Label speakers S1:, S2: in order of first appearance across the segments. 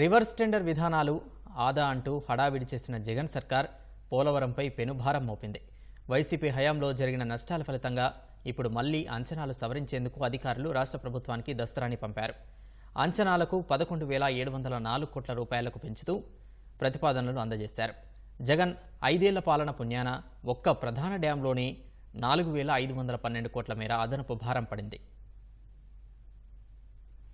S1: Reverse tender విధానాలు ఆదా అంటూ హడావిడి చేసిన జగన్ సర్కార్ పోలవరంపై పెనుభారం మోపింది. వైసీపీ హయాంలో జరిగిన నష్టాల ఫలితంగా ఇప్పుడు మళ్ళీ అంచనాలు సవరించేందుకు అధికారులు రాష్ట్ర ప్రభుత్వానికి దస్తరాన్ని పంపారు. అంచనాలకు పదకొండు వేల ఏడు వందల నాలుగు కోట్ల రూపాయలకు పెంచుతూ ప్రతిపాదనలు అందజేశారు. జగన్ ఐదేళ్ళ పాలన పుణ్యాన ఒక్క ప్రధాన డ్యాంలోనే నాలుగు వేల ఐదు వందల పన్నెండు కోట్ల మేర అదనపు భారం పడింది.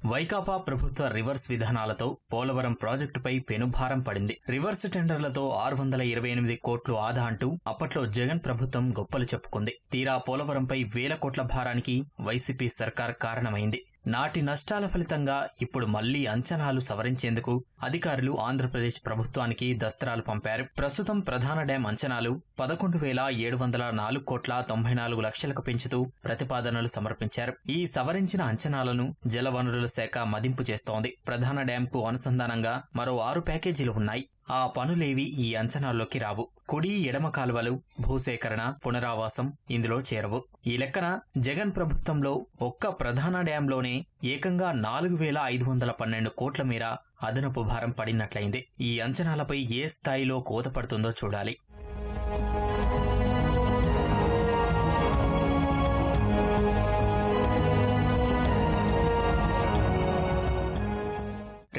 S1: వైకాపా ప్రభుత్వ రివర్స్ విధానాలతో పోలవరం ప్రాజెక్టుపై పెనుభారం పడింది. రివర్స్ టెండర్లతో ఆరు వందల ఇరవై ఎనిమిది కోట్లు ఆదా అంటూ అప్పట్లో జగన్ ప్రభుత్వం గొప్పలు చెప్పుకుంది. తీరా పోలవరంపై వేల కోట్ల భారానికి వైసీపీ సర్కార్ కారణమైంది. నాటి నష్టాల ఫలితంగా ఇప్పుడు మళ్ళీ అంచనాలు సవరించేందుకు అధికారులు ఆంధ్రప్రదేశ్ ప్రభుత్వానికి దస్త్రాలు పంపారు. ప్రస్తుతం ప్రధాన డ్యాం అంచనాలు పదకొండు వేల ఏడు వందల నాలుగు కోట్ల తొంభై నాలుగు లక్షలకు పెంచుతూ ప్రతిపాదనలు సమర్పించారు. ఈ సవరించిన అంచనాలను జలవనరుల శాఖ మదింపు చేస్తోంది. ప్రధాన డ్యాంకు అనుసంధానంగా మరో ఆరు ప్యాకేజీలు ఉన్నాయి. ఆ పనులేవి ఈ అంచనాల్లోకి రావు. కుడి ఎడమ కాలువలు భూసేకరణ పునరావాసం ఇందులో చేరవు. ఈ లెక్కన జగన్ ప్రభుత్వంలో ఒక్క ప్రధాన డ్యాంలోనే ఏకంగా నాలుగు వేల ఐదు వందల పన్నెండు కోట్ల మేర అదనపు భారం పడినట్లయింది. ఈ అంచనాలపై ఏ స్థాయిలో కోత పడుతుందో చూడాలి.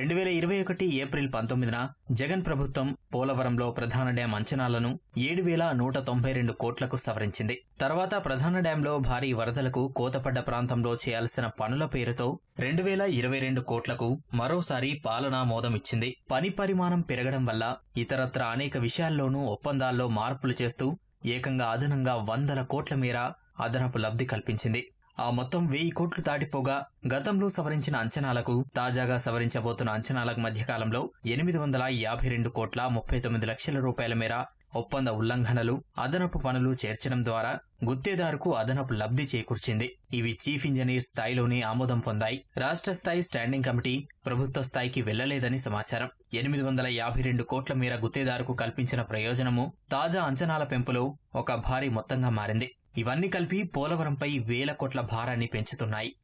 S1: రెండు వేల ఇరవై ఒకటి ఏప్రిల్ పంతొమ్మిదిన జగన్ ప్రభుత్వం పోలవరంలో ప్రధాన డ్యాం అంచనాలను ఏడు వేల నూట తొంభై రెండు కోట్లకు సవరించింది. తర్వాత ప్రధాన డ్యాంలో భారీ వరదలకు కోతపడ్డ ప్రాంతంలో చేయాల్సిన పనుల పేరుతో రెండు వేల ఇరవై రెండు కోట్లకు మరోసారి పాలనా మోదమిచ్చింది పని పరిమాణం పెరగడం వల్ల ఇతరత్ర అనేక విషయాల్లోనూ ఒప్పందాల్లో మార్పులు చేస్తూ ఏకంగా అదనంగా వందల కోట్ల మేర అదనపు లబ్ధి కల్పించింది. ఆ మొత్తం వెయ్యి కోట్లు దాటిపోగా గతంలో సవరించిన అంచనాలకు తాజాగా సవరించబోతున్న అంచనాలకు మధ్య కాలంలో ఎనిమిది వందల యాభై రెండు కోట్ల ముప్పై తొమ్మిది లక్షల రూపాయల మేర ఒప్పంద ఉల్లంఘనలు అదనపు పనులు చేర్చడం ద్వారా గుత్తేదారుకు అదనపు లబ్ధి చేకూర్చింది. ఇవి చీఫ్ ఇంజనీర్ స్థాయిలోనే ఆమోదం పొందాయి. రాష్ట్ర స్థాయి స్టాండింగ్ కమిటీ ప్రభుత్వ స్థాయికి వెళ్ళలేదని సమాచారం. ఎనిమిది వందల యాభై రెండు కోట్ల మేర గుత్తేదారుకు కల్పించిన ప్రయోజనము తాజా అంచనాల పెంపులో ఒక భారీ మొత్తంగా మారింది. ఇవన్నీ కలిపి పోలవరంపై వేల కోట్ల భారాన్ని పెంచుతున్నాయి.